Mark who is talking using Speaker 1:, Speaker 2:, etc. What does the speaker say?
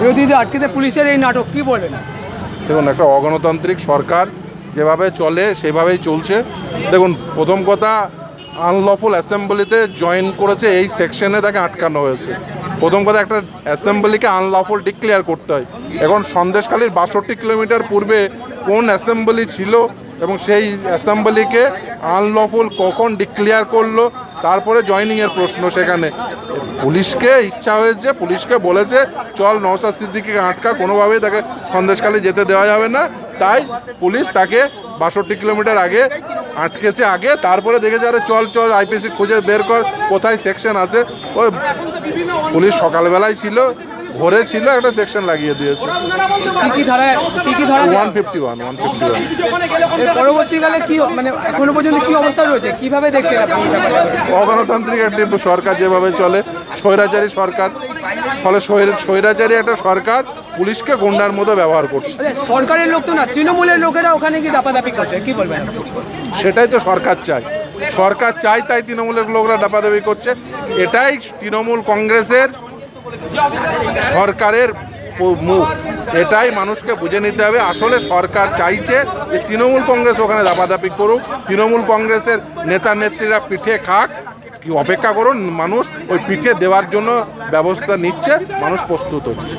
Speaker 1: বিরোধীদের আটকেতে পুলিশের এই নাটক, কি বলবেন?
Speaker 2: দেখুন, একটা অগণতান্ত্রিক সরকার যেভাবে চলে সেভাবেই চলছে। দেখুন, প্রথম কথা আনলফুল অ্যাসেম্বলিতে জয়েন করেছে, এই সেকশনে তাকে আটকানো হয়েছে। প্রথম কথা, একটা অ্যাসেম্বলিকে আনলফুল ডিক্লেয়ার করতে হয়। এখন সন্দেশখালীর বাষট্টি কিলোমিটার পূর্বে কোন অ্যাসেম্বলি ছিল এবং সেই অ্যাসেম্বলিকে আনলফুল কখন ডিক্লেয়ার করল, তারপরে জয়নিংয়ের প্রশ্ন সেখানে। পুলিশকে ইচ্ছা হয়েছে, পুলিশকে বলেছে, চল নওসাদ সিদ্দিকিকে আটকা, কোনোভাবেই তাকে সন্দেশখালী যেতে দেওয়া যাবে না। তাই পুলিশ তাকে বাষট্টি কিলোমিটার আগে আটকেছে আগে, তারপরে দেখেছে, আরে চল চল আইপিসি খুঁজে বের কর, কোথায় সেকশন আছে। ওই পুলিশ সকালবেলায় ছিল ভোরে ছিল একটা সেকশন লাগিয়ে দিয়েছে।
Speaker 1: কি কি ধারা কি কি ধারা?
Speaker 2: One fifty one one fifty
Speaker 1: ওয়ানের পরবর্তীকালে কি মানে এখনও পর্যন্ত কি অবস্থা রয়েছে? কীভাবে দেখছেন আপনি?
Speaker 2: অগণতান্ত্রিক একটি সরকার যেভাবে চলে স্বৈরাচারী সরকার। ফলে স্বৈরাচারী একটা সরকার পুলিশকে গুন্ডার মতো ব্যবহার করছে।
Speaker 1: সরকারের লোক তো না তৃণমূলের লোকেরা ওখানে কি দাপাদাপি করছে কি বলবেন
Speaker 2: সেটাই তো সরকার চায়। সরকার চায় তাই তৃণমূলের লোকরা ডাপাদাবি করছে। এটাই তৃণমূল কংগ্রেসের সরকারের মুখ। এটাই মানুষকে বুঝে নিতে হবে। আসলে সরকার চাইছে যে তৃণমূল কংগ্রেস ওখানে দাপাদাপি করুক। তৃণমূল কংগ্রেসের নেতা নেত্রীরা পিঠে খাক, কি অপেক্ষা করুন। মানুষ ওই পিঠে দেওয়ার জন্য ব্যবস্থা নিচ্ছে। মানুষ প্রস্তুত হচ্ছে।